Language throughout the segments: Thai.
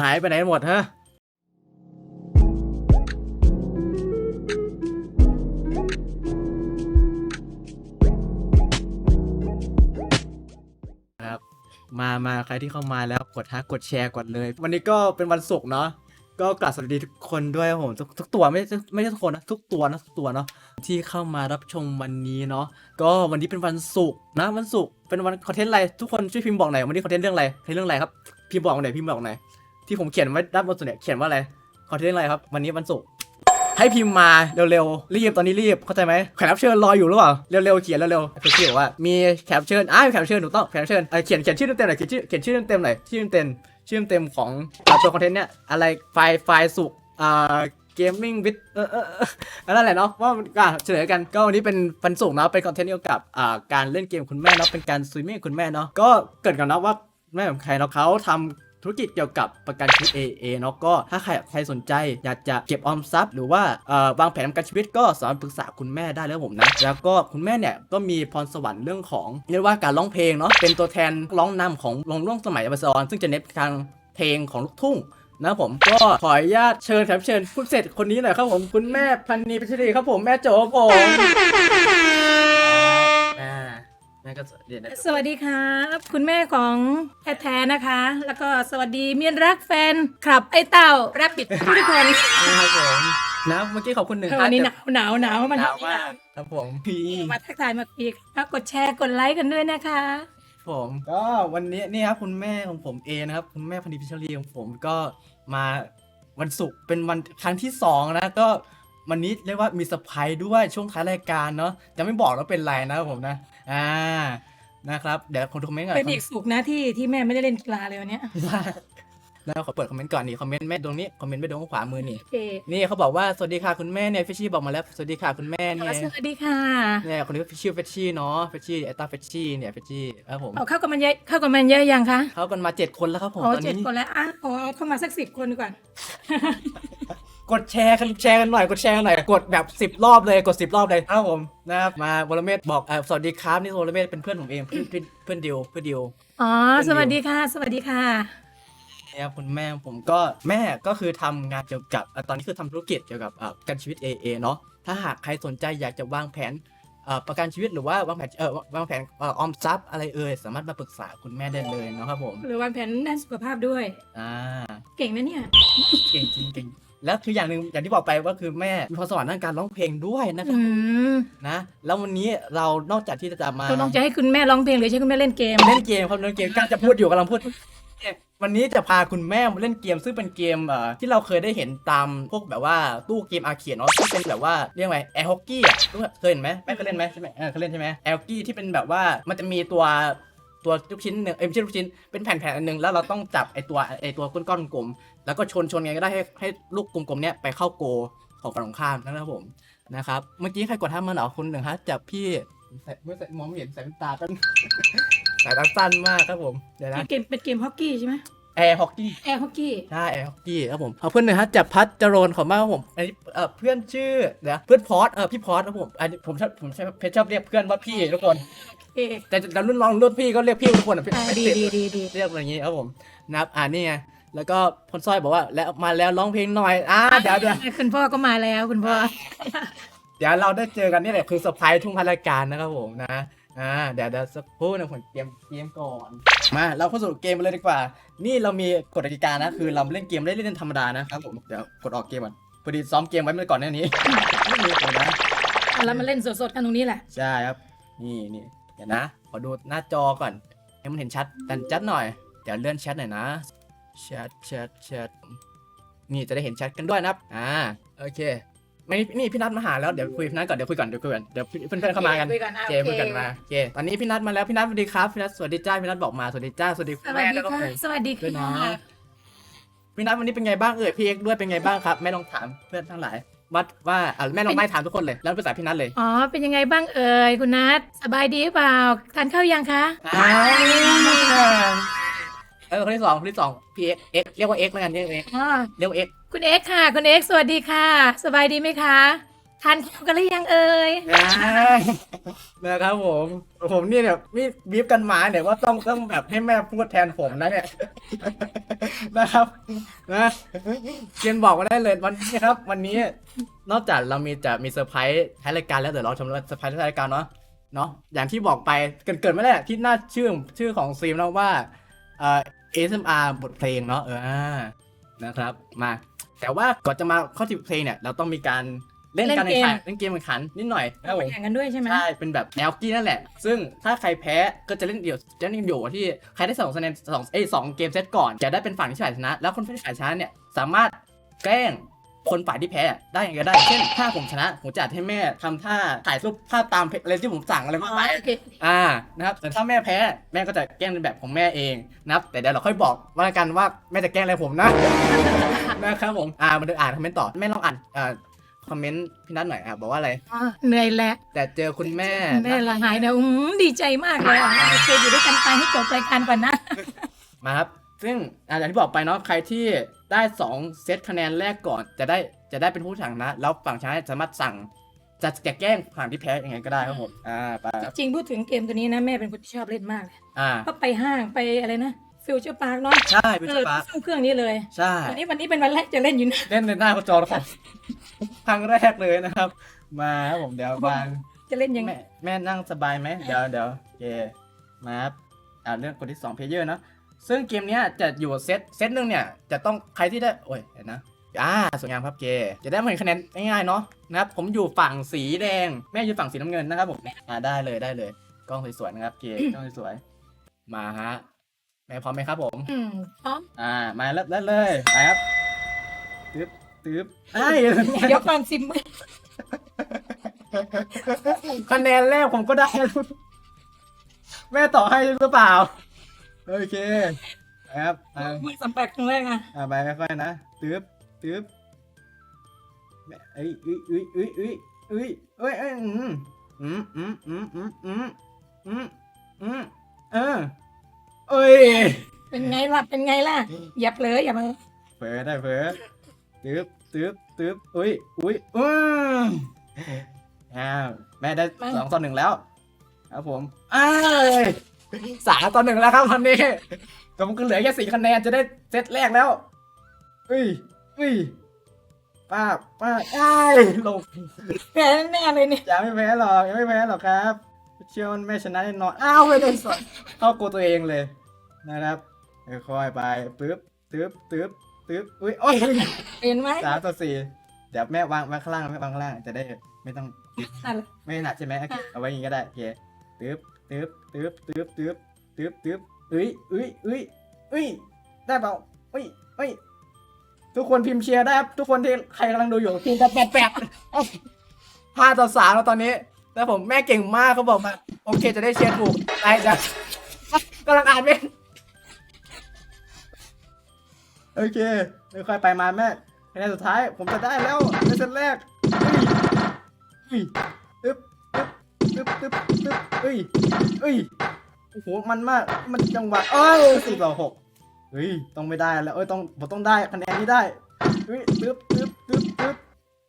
หายไปไหนหมดฮะครับมามาใครที่เข้ามาแล้วกดฮักกดแชร์กดเลย วันนี้ก็เป็นวันศุกร์เนาะก็กราบสวัสดีทุกคนด้วยผมทุกทุกตัวไม่ใช่ไม่ใช่ทุกคนนะทุกตัวนะทุกตัวเนาะที่เข้ามารับชมวันนี้เนาะก็วันนี้เป็นวันศุกร์นะวันศุกร์เป็นวันคอนเทนต์อะไรทุกคนช่วยพิมพ์บอกหน่อยวันนี้คอนเทนต์เรื่องอะไรคอนเทนต์เรื่องอะไรครับพิมพ์บอกหน่อยพิมพ์บอกหน่อย ที่ผมเขียนไว้ด้านบนสุดเนี่ยเขียนว่าอะไรคอนเทนต์อะไรครับ วันนี้วันศุกร์ให้พิมพ์มาเร็วๆ รีบตอนนี้รีบเข้าใจไหมแขกรับเชิญรออยู่หรือเปล่าเร็วๆเขียนเร็วๆเขียนว่ามีแขกรับเชิญอ้าวแขกรับเชิญถูกต้องแขกรับเชิญเออเขียนเขียนชื่อเต็มๆหน่อยเขียนชื่อเขียนชื่อเต็มๆหน่อยชื่อเต็มๆชื่อเต็มของตัวคอนเทนต์เนี่ยอะไรไฟล์ไฟล์สุกอ่าเกมมิ่งวิดเออเออนั่นแหละเนาะว่ามันอะเฉลยกันก็วันนี้เป็นวันศุกร์เนาะเป็นคอนเทนต์เกี่ยวกับอ่าการเล่นเกมคุณแม่เนาะเป็นการซุยมิ่งคุณแม่เนาะก็เกิดกันนะว่าแม่ของใครเนาะเขาทำ ธุรกิจเกี่ยวกับประกันชีวิต AA เนาะก็ถ้าใครใครสนใจอยากจะเก็บออมทรัพย์ หรือว่าวางแผนประกันชีวิตก็สามารถปรึกษาคุณแม่ได้แล้วผมนะแล้วก็คุณแม่เนี่ยก็มีพรสวรรค์เรื่องของเรียกว่าการร้องเพลงเนาะเป็นตัวแทนร้องนำของวงร่วงสมัยอเมซอนซึ่งจะเน้นทางเพลงของลูกทุ่งนะผมก็ขออนุญาตเชิญแขกรับเชิญพูดเสร็จคนนี้หน่อยครับผมคุณแม่พันนีพัชรีครับผมแม่โจครับผม แม่ก็เดี๋ยวนะสวัสดีครับ คุณแม่ของแท้ๆนะคะ แล้วก็สวัสดีเมียนรักแฟนคลับไอ้เต้าแรปปิดทุกคนนะครับผมนะเมื่อกี้ขอบคุณหนึ่งวันนี้หท่นาวหนาวหนาวมันหนาวมากครับผมพี่มาทักทายมาพีกกดแชร์กดไลค์กันด้วยนะคะ ผมก็วันนี้นี่ครับคุณแม่ของผมเองนะครับ คุณแม่พันนีพัชรีของผมก็มาวันศุกร์เป็นวันครั้งที่สองนะก็วันนี้เรียกว่ามีเซอร์ไพรส์ด้วยช่วงท้ายรายการเนาะจะไม่บอกว่าเป็นไรนะครับผมนะ อ่านะครับ เดี๋ยวคนดูคอมเมนต์ก่อนเป็นอีกสุกร์นะที่ที่แม่ไม่ได้เล่นกีฬาเลยวันเนี้ยแล้วขอเปิดคอมเมนต์ก่อนนี่คอมเมนต์แม่ตรงนี้คอมเมนต์ไม่ตรงขวามือนี่โอเคนี่เขาบอกว่าสวัสดีค่ะคุณแม่เนี่ยเฟชชี่บอกมาแล้วสวัสดีค่ะคุณแม่เนี่ยสวัสดีค่ะเนี่ยคนนี้ชื่อเฟชชี่เนาะเฟชชี่ไอตาเฟชชี่เนี่ยเฟชชี่ครับผมเอาเข้ากันมันเยอะเข้ากันมันเยอะยังคะเขากันมาเจ็ดคนแล้วครับผมโอ้ตอนเจ็ดนี้คนแล้วอะเอาเอาเข้ามาสักสิบคนดีกว่า กดแชร์กันแชร์กันหน่อยกดแชร์กันหน่อยกดแบบสิบ10 รอบเลยกดสิบรอบเลยครับผมนะครับมาวรเมศบอกเอ่อสวัสดีครับนี่วรเมศเป็นเพื่อนผมเองเพื่อนเพื่อนเพื่อนดิวเพื่อนดิว อ๋อเป็นสวัสดีค่ะ สวัสดีค่ะเนี่ยคุณแม่ผมก็แม่ก็คือทำงานเกี่ยวกับเอ่อตอนนี้คือทำธุรกิจเกี่ยวกับเอ่อประกันชีวิต AA เนาะถ้าหากใครสนใจอยากจะวางแผนเอ่อประกันชีวิตหรือว่าวางแผนเอ่อวางแผนเอ่อออมทรัพย์อะไรเอ่ยสามารถมาปรึกษาคุณแม่ได้เลยเนาะครับผมหรือวางแผนด้านสุขภาพด้วย อ่าเก่งนะเนี่ย เก่งจริงเก่ง แล้วคืออย่างหนึ่งอย่างที่บอกไปว่าคือแม่มีพรสวรรค์ด้านการร้องเพลงด้วยนะครับอืมนะ แล้ววันนี้เรานอกจากที่จะมาตกลงจะให้คุณแม่ร้องเพลงหรือใช้คุณแม่เล่นเกม เล่นเกมครับเล่นเกมกำลังจะพูดอยู่กำลังพูดเนี่ยวันนี้จะพาคุณแม่มาเล่นเกมซึ่งเป็นเกมเอ่อที่เราเคยได้เห็นตามพวกแบบว่าตู้เกมอาร์เคดเนาะที่เป็นแบบว่าเรียกว่าแอร์ฮอกกี้อะเคยเห็นไหมแม่เคยเล่นไหมใช่ไหมเออเคยเล่นใช่ไหมแอร์ฮอกกี้ที่เป็นแบบว่ามันจะมีตัว ตัวลูกชิ้นหนึ่งเอ้ยไม่ใช่ลูกชิ้นเป็นแผ่นๆอันหนึงแล้วเราต้องจับไอตัวไอตัวก้อนๆกลมๆแล้วก็ชนชนไงก็ได้ให้ให้ลูกกลมๆเนี้ยไปเข้าโกของฝั่งตรงข้ามนะครับผมนะครับเมื่อกี้ใครกดท่ามันเหรอคุณหนึ่งฮะจับพี่ใส่ไม่ใส่มองไม่เห็นสายตาตั้งสายตาสั้นมากครับผมเดี๋ยวนะ เกมเป็นเกมฮอกกี้ใช่ไหม แอร์ฮอกกี้แอร์ฮอกกี้ ใช่แอร์ฮอกกี้ครับผมเอาเพื่อนหนึ่งฮะจับพัดจรนขอบมากครับผมอันนี้เออเพื่อนชื่อเดี๋ยวเพื่อนพอสเออพี่พอสครับผมอันนี้ผมชอบผมชอบเพชรชอบเรียกเพื่อนว่าพี่ทุกคนเอแต่แต่รุ่นน้องรุ่นพี่ก็เรียกพี่ทุกคนอะพี่อ่าไม่ดีติดดีดีดีเรียกอย่างนี้ครับผมนะครับอ่านี่ไงแล้วก็พลสร้อยบอกว่าแล้วมาแล้วร้องเพลงหน่อยอ่าเดี๋ยวเดี๋ยวคุณพ่อก็มาแล้วคุณพ่อ เดี๋ยวเราได้เจอกันนี่แหละคือเซอร์ไพรส์ทุ่งพันรายการนะครับผมนะ อ่าเดี๋ยวเดี๋ยวสักครู่หนึงผมเตรียมเกมก่อน มาเราเข้าสู่เกมกันเลยดีกว่า นี่เรามีกฎกติกานะ คือเราเล่นเกมไม่ได้เล่นธรรมดานะครับผมเดี๋ยวกดออกเกมก่อนพอดีซ้อมเกมไว้เมื่อก่อนหน้านี้ไม่มีเลยนะแล้วมาเล่นสดๆกันตรงนี้แหละ ใช่ครับ นี่นี่เดี๋ยวนะขอดูหน้าจอก่อนให้มันเห็นชัดแต่ชัดหน่อย เดี๋ยวเลื่อนแชทหน่อยนะแชทแชทแชทนี่จะได้เห็นแชทกันด้วยนะครับ อ่าโอเค ไม่นี่พี่นัทมาหาแล้วเดี๋ยวคุยกับพี่นัทก่อนเดี๋ยวคุยก่อนเดี๋ยวคุยก่อนเดี๋ยวเพื่อนๆเข้ามากันคุยกันอะเจโอเคคุยกันมาโอเคตอนนี้พี่นัทมาแล้วพี่นัทสวัสดีครับพี่นัทสวัสดีจ้าพี่นัทบอกมาสวัสดีจ้าสวัสดีสวัสแม่ดีแล้วก็ค่ะผมสวัสดีด้วยนะค่ะพี่นัทวันนี้เป็นไงบ้างเอ่ยพี่เอ็กซ์ด้วยเป็นไงบ้างครับแม่ลองถามเพื่อนทั้งหลายว่าว่าอะแม่ลองไม่ถามทุกคนเลยแล้วภาษาพี่นัทเลยอ๋อ เป็นยังไงบ้างเอ่ยคุณนัท สบายดีหรือเปล่า ทานข้าวยังคะอ้าว เออคนที่สองคนที่สองพี่เอ็กซ์เอ็กซ์เรียกว่าเอ็กซ์แล้วกันเรียกเอ็กซ์อ๋อเรียกว่าเอ็กซ์คุณเอ็กซ์ค่ะ คุณเอ็กซ์สวัสดีค่ะ สบายดีไหมคะทานข้าวกันหรือยังเอ่ยนะครับผมผมนี่เนี่ยมีบีบกันมาเนี่ยว่าต้องต้องแบบให้แม่พูดแทนผมนะเนี่ย นะครับนะเกียนบอกมาได้เลยวันนี้ครับ วันนี้นอกจากเรามีจะมีเซอร์ไพรส์ท้ายรายการแล้วเดี๋ยวเราชมเซอร์ไพรส์ท้ายรายการเนาะเนาะอย่างที่บอกไปเกินเกินไม่ได้ที่หน้าชื่อชื่อของซีมแล้วว่า เอ่อ ASMR บทเพลงเนาะเอออ่านะครับมา แต่ว่าก่อนจะมาเข้าที่เพลงเนี่ยเราต้องมีการเล่นการแข่งขันเล่นเกมแข่งขันนิดหน่อยนะครับผมแข่งกันด้วยใช่ไหมใช่เป็นแบบแนวกี้นั่นแหละ ซึ่งถ้าใครแพ้ก็จะเล่นเดี่ยวจะเล่นเดี่ยวที่ใครได้สองคะแนนสองเอ้ยสองเกมเซตก่อนจะได้เป็นฝั่งที่ฝ่ายชนะ แล้วคนที่ฝ่ายชนะเนี่ยสามารถแกล้ง คนฝ่ายที่แพ้ได้ยังไงก็ได้ เช่นถ้าผมชนะผมจะอัดให้แม่ทำท่าถ่ายรูปภาพตามอะไรที่ผมสั่งอะไรอ๋มาอไปโอเคอ่า นะครับ แต่ถ้าแม่แพ้แม่ก็จะแกล้งในแบบของแม่เองนะครับ แต่เดี๋ยวเราค่อยบอกว่ากันว่าแม่จะแกล้งอะไรผมนะ นะครับผม อ่า มาดูอ่านคอมเมนต์ต่อ แม่ลองอ่านอ่าคอมเมนต์พี่นัทหน่อยอะบอกว่าอะไรอ๋อเหนื่อยแหละแต่เจอคุณแม่แม่ละหายนะอืมดีใจมากเลยอะโอเคอยู่ด้วยกันไปให้จบรายการก่อนนะ มาครับ ซึ่งอะอย่างที่บอกไปเนาะ ใครที่ได้ 2 เซตคะแนนแรกก่อนจะได้จะได้เป็นผู้ชนะแล้วฝั่งชนะสามารถสั่ง จะจะแกล้งฝั่งที่แพ้ยังไงก็ได้ครับผมอ่าไปครับจริงพูดถึงเกมตัวนี้นะแม่เป็นคนที่ชอบเล่นมากเลยอ่า ก็ไปห้างไปอะไรนะฟิวเจอร์พาร์คเนาะใช่เป็นเอสอปาร์คซึ่งเครื่องนี้เลยใช่ วันนี้วันนี้เป็นวันแรกจะเล่นอยู่นะ เล่นในหน้าจอครับครั้งแรกเลยนะครับ มาครับผมเดี๋ยวบางจะเล่นยังไงแม่แม่นั่งสบายไหมเดี๋ยวเดี๋ยวโอเคมาครับอ่าเรื่องคนที่2เพลเยอร์เนาะ ซึ่งเกมเนี้ยจะอยู่เซตเซตหนึ่งเนี่ยจะต้องใครที่ได้โอ้ยเห็นนะอ่าสวยงามครับเกจะได้มาเห็นคะแนนง่ายๆเนาะนะครับผมอยู่ฝั่งสีแดง แม่อยู่ฝั่งสีน้ำเงินนะครับผมอ่าได้เลยได้เลย กล้องสวยๆนะครับเกกล้องสวยๆมาฮะแม่พร้อมไหมครับผมอืมพร้อมอ่ามาแล้วแล้วเลยไปครับตึ๊บตึ๊บไอ้เดี๋ยวฟังซิมคะแนนแรกผมก็ได้แล้วแม่ต่อให้หรือเปล่า โอเคนะครับอ่ามือสัมผัสครั้งแรกอะอ่าไปค่อยๆนะตึ๊บตึ๊บแม่เอ้ยเอ้ยเอ้ยเอ้ยเอ้ยเอ้ยเอ้ยเอ้ยอืมอืมอืมอืมอืมอืมอืมอืมเออเอ้ยเป็นไงล่ะเป็นไงล่ะอย่าเผลออย่าเผลอเผลอได้เผลอตึ๊บตึ๊บตึ๊บอุ้ยอุ้ยอืมอ้าวแม่ได้สองต่อหนึ่งแล้วครับผมอ้าย สามต่อหนึ่งแล้วครับตอนนี้ผมก็เหลือแค่สี่คะแนนจะได้เซตแรกแล้วอุ้ยอุ้ยป้าบป้าบอ้ายลงแพ้แน่เลยเนี่ยยังไม่แพ้หรอกยังไม่แพ้หรอกครับ เชื่อมันแม่ชนะแน่นอนอ้าวไม่ได้สอนเข้าโกตัวเองเลย นะครับค่อยๆไปปึ๊บตึ๊บตึ๊บตึ๊บอุ้ยโอ้ยเห็นไหมสามต่อสี่เดี๋ยวแม่วางไว้ข้างล่างแม่วางข้างล่างจะได้ไม่ต้องนั่นแหละไม่หนักใช่ไหมโอเคเอาไว้อย่างนี้ก็ได้โอเคตึ๊บ ตึ๊บตึ๊บตึ๊บตึ๊บตึ๊บตึ๊บเอ้ยเอ้ยเอ้ยเอ้ยได้เปล่าเอ้ยเอ้ยทุกคนพิมพ์เชียร์ได้ครับทุกคนที่ใครกำลังดูอยู่พิมพ์กันแปดแปดห้าต่อสามแล้วตอนนี้แล้วผมแม่เก่งมากเขาบอกมาโอเคจะได้เชียร์ถูกได้จ้ะกำลังอ่านไม่โอเคค่อยไปมาแม่คะแนนสุดท้ายผมจะได้แล้วในเซตแรกอุ้ย ตึ๊บตึ๊บตึ๊บเอ้ยเอ้ยโอ้โหมันมากมันจังหวะเอ้ยสี่ต่อหกเฮ้ยต้องไม่ได้แล้วเอ้ยต้องผมต้องได้คะแนนนี้ได้เฮ้ยตึ๊บตึ๊บตึ๊บตึ๊บ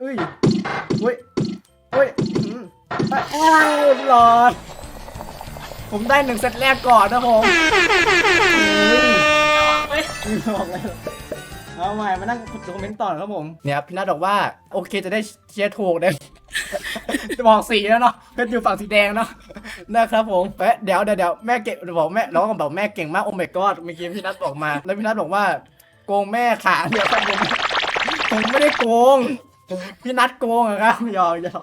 เอ้ยเฮ้ยเฮ้ยอื้อหือไปเอ้ยหลอดผมได้หนึ่งเซตแรกก่อนนะผมเฮ้ยบอกเลยเอาใหม่มานั่งคอมเมนต์ต่อครับผมเนี่ยพี่นัทบอกว่า โอเคจะได้เชียร์ถูกเนี่ย บอกสีแล้วเนาะเป็นอยู่ฝั่งสีแดงเนาะนะครับผมเอ๊ะเดี๋ยวเดี๋ยวเดี๋ยวแม่เก่งบอกแม่เราก็บอกแม่เก่งมากโอ้ my god เมื่อกี้พี่นัทบอกมา แล้วพี่นัทบอกว่าโกงแม่ขาเดี๋ยวครับผมผมไม่ได้โกงพี่นัทโกงอะครับหยอกหยอก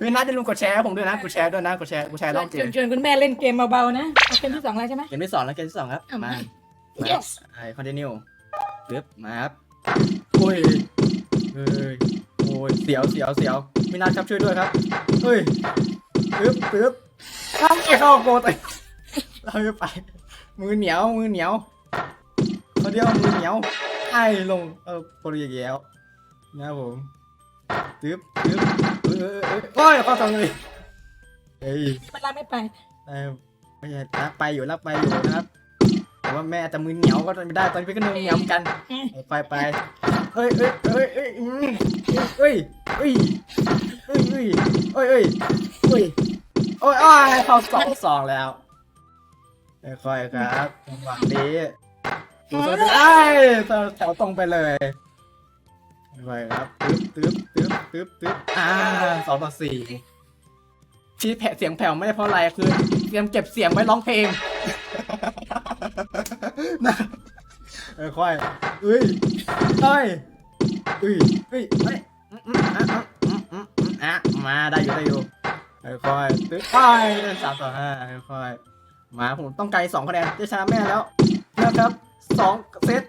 พี่นัทอย่าลืมกดแชร์ให้ผมด้วยนะกดแชร์ด้วยนะกดแชร์กดแชร์รอบเกชวมนชวนคุณแม่เล่นเกมเบาๆนะเอาเกมที่สองแล้วใช่ไหมเกมที่สองแล้วเกมที่สองครับเอามามา Yes ไอ้คอนติเนียปึ๊บมาครับโอ้ยเอ้ยโอ้ยเสียวเสียวเสียวพี่นัทครับช่วยด้วยครับ เฮ้ยปึ๊บปึ๊บข้ามไปเข้าโกตยเราไม่ไป มือเหนียวมือเหนียวเขาเรียกว่ามือเหนียวไอ้ลงเออโปรยแก้วนะครับผมปึ๊บปึ๊บเออเออเออโอ้ยเข้าทางเลยเฮ้ยมันรับไม่ไปเออไม่ใช่รักไปอยู่รักไปอยู่นะครับแต่ว่าแม่จะมือเหนียวก็ไม่ได้ตอนนี้พี่ก็มือเหนียวเหมือนกันอืมไปไป เอ้ยเอ้ยเอ้ยเอ้ยเอ้ยเอ้ยเอ้ยเอ้ยเอ้ยเอ้ยเอ้ยโอ้ยอ้าเข้าสองสองแล้วค่อยๆครับจังหวะนี้ดูสดไอ้ยแถวตรงไปเลยค่อยๆครับตึ๊บตึ๊บตึ๊บตึ๊บตึ๊บอ่าสองต่อสี่ที่แผะเสียงแผ่วไม่ได้เพราะอะไรคือเตรียมเก็บเสียงไว้ร้องเพลง นะค่อยๆเอ้ยเอ้ยเอ้ยเอ้ยเอ้ยอืมอืมอะอืมอืมอืมอะมาได้อยู่ได้อยู่ค่อยๆตึ๊บไปสามต่อห้าค่อยๆมาผมต้องไกลสองคะแนนจะชนะแม่แล้วนะครับสองเซต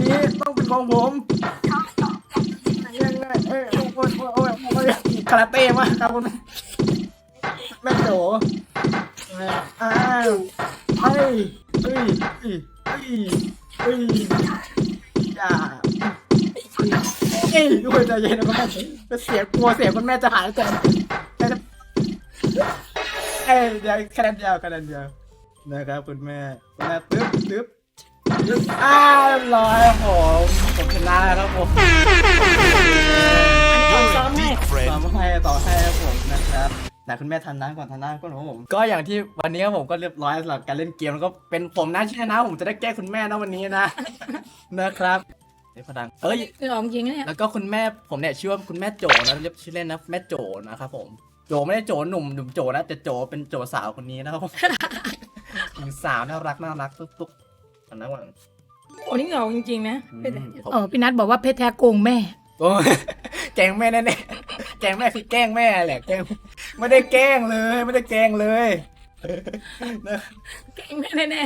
นี้ต้องเป็นของผมยังไงเอ้ยโอ้ยโอ้ยโอ้ยโอ้ยคาราเต้มากครับคุณแม่โจอ้าวเฮ้ยเฮ้ยเฮ้ยเฮ้ยเฮ้ย อย่าเอ้ยทุกคนใจเย็นนะคุณแม่เสียงกลัวเสียงคุณแม่จะหายก่อนแม่จเอ้ยเดี๋ยวคะแนนเดียวคะแนนเดียวนะครับ คุณแม่คุณแม่ตึ๊บตึ๊บตึ๊บอ้าวร้อยครับผมผมชนะแล้วครับผมซ้อมให้ต่อให้ต่อให้ผมนะครับ แต่คุณแม่ทันน้ำก่อนทันน้ำก่อนของผม ก็อย่างที่วันนี้ครับผมก็เรียบร้อยสำหรับการเล่นเกมแล้วก็เป็นผมนะที่ชนะผมจะได้แก้คุณแม่นะวันนี้นะ นะครับเดี๋ยวพดังเอ้ยคือออกจริงนะเนี่ยแล้วก็คุณแม่ผมเนี่ยชื่อว่าคุณแม่โจนะเรียกชื่อเล่นนะแม่โจนะครับผมโจไม่ได้โจหนุ่มหนุ่มโจนะแต่โจเป็นโจสาวคนนี้นะครับผมหญิงสาวน่ารักน่ารักตุ๊กตุ๊กอันนั้นวันโอ้นี่ออกจริงๆนะอืมเออพี่นัทบอกว่าเพชรแท้โกงแม่โอ้ยแกล้งแม่แน่ๆแกล้งแม่คือแกล้งแม่แหละแกล้ง ไม่ได้แกล้งเลย ไม่ได้แกล้งเลยเก่งแม่แน่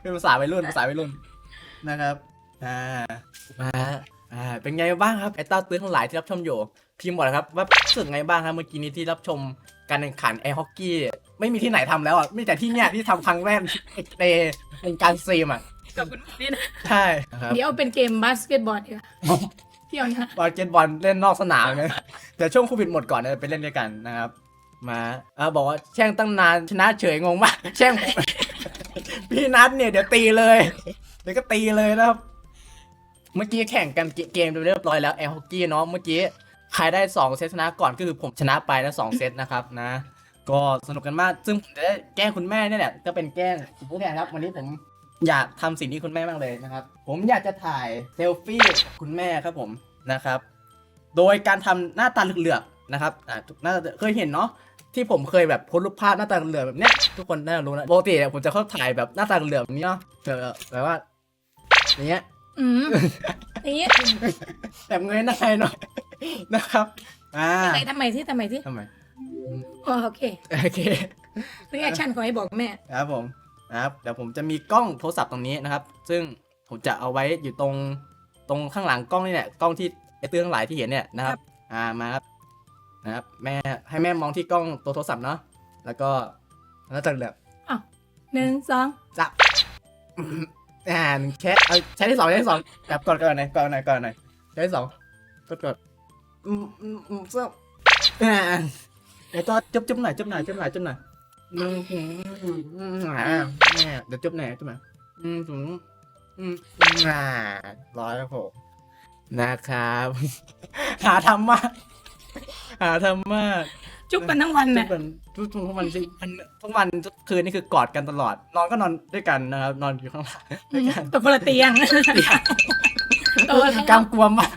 เป็นภาษาวัยรุ่นภาษาวัยรุ่นนะครับอ่ามาอ่าเป็นไงบ้างครับไอ้เต้าตื้อทั้งหลายที่รับชมอยู่พิมพ์บอกเลยครับ ว่ารู้สึกไงบ้างครับเมื่อกี้นี้ที่รับชมการแข่งขันไอฮอกกี้ไม่มีที่ไหนทำแล้วอะมีแต่ที่เนี้ยที่ทำครั้งแรกในในการสตรีมอะๆกับคุณนี่นะใช่ครับ เดี๋ยวเป็นเกมบาสเกตบอลดีกว่า เที่ยวนะบอลเกตบอลเล่นนอกสนามเลยแต่ช่วงโควิดหมดก่อนเนี่ยไปเล่นด้วยกันนะครับ มาเออบอกว่าแช่งตั้งนานชนะเฉยงงมากแช่ง พี่นัทเนี่ยเดี๋ยวตีเลย เดี๋ยวก็ตีเลยนะครับ เมื่อกี้แข่งกันเกมเรียบร้อยแล้วแอร์ฮอกกี้เนาะเมื่อกี้ใครได้สองเซตชนะก่อนก็คือผมชนะไปนะสองเซตนะครับนะ ก็สนุกกันมากซึ่งผมจะได้แกล้งคุณแม่เนี่ยแหละก็เป็นแกล้งผู้แทนครับวันนี้ผม อยากทำสิ่งที่คุณแม่บ้างเลยนะครับ ผมอยากจะถ่ายเซลฟี่กับคุณแม่ครับผมนะครับ โดยการทำหน้าตาเหลือกๆนะครับอ่าน่าจะเคยเห็นเนาะที่ผมเคยแบบโพสต์รูปภาพหน้าตาเหลือกแบบเนี้ยทุกคนน่าจะรู้นะปกติเนี่ยผมจะเข้าถ่ายแบบหน้าตาเหลือกแบบนี้เนาะแบบแบบว่าอย่างเงี้ยอืมอย่างเงี้ยแบบเงยหน้าหน่อยนะครับอ่าไหนทำไมที่ทำไมที่ทำไมอ๋อโอเคโอเคเรื่องแอคชั่นขอให้บอกแม่ครับผม นะครับเดี๋ยวผมจะมีกล้องโทรศัพท์ตรงนี้นะครับ ซึ่งผมจะเอาไว้อยู่ตรงตรงข้างหลังกล้องนี่แหละกล้องที่ไอ้เตื้อทั้งหลายที่เห็นเนี่ยนะครับ อ่ามาครับนะครับ แม่ให้แม่มองที่กล้องตัวโทรศัพท์เนาะแล้วก็แล้วจะแบบหนึ่งสองจับอ่าหนึ่งแค่เอาใช้ที่สองใช้ที่สองแบบก่อนก่อนหน่อยก่อนหน่อยก่อนหน่อยใช้ที่สองกดกดอืมอืมอืมเสื้ออ่าเดี๋ยวก็จุ๊บจุ๊บหน่อยจุ๊บหน่อยจุ๊บหน่อยจุ๊บหน่อย เดี๋ยวจุ๊บหนจุ๊บหน่อยอืมอืมอืมอ่าร้อยครับผมนะครับ หาทำมาก หาทำมาก จุ๊บกันทั้งวันทุน่ะกวันทุกทุกวันจริงมันทุกวันทุกคืนนี่คือกอดกันตลอด นอนก็นอนด้วยกันนะครับ นอนอยู่ข้างล่างด้วยกันตัวคนละเตียง ตัวละกำกวมมาก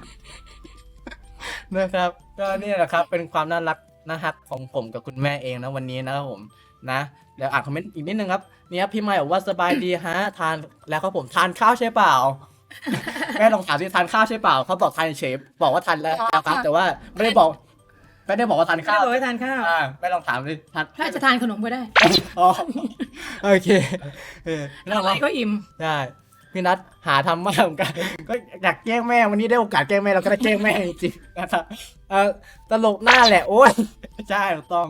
นะครับ ก็นี่แหละครับ เป็นความน่ารักนะฮักของผมกับคุณแม่เองนะวันนี้นะครับผม นะเดี๋ยวอ่านคอมเมนต์อีกนิดนึงครับเนี่ยครับพี่ใหม่บอกว่าสบายดีฮะทานแล้วครับผมทานข้าวใช่เปล่า แม่ลองถามที่ทานข้าวใช่เปล่าเขาบอกทานเฉยๆบอกว่าทานแล้วครับแต่ว่าไม่ได้บอกไม่ได้บอกว่าทานข้าข้าววบอกให้ทานข้าวอ่าไม่ลองถามดิทานถ้าจะทานขนมก็ได้อ๋อโอเคเออน่าอะไรรักก็อิ่มได้พี่นัทหาทำมากเหมือนกันก็อยากแกล้งแม่วันนี้ได้โอกาสแกล้งแม่เราก็ได้แกล้งแม่จริงๆนะครับเออตลกหน้าแหละโอ้ยใช่ถูกต้อง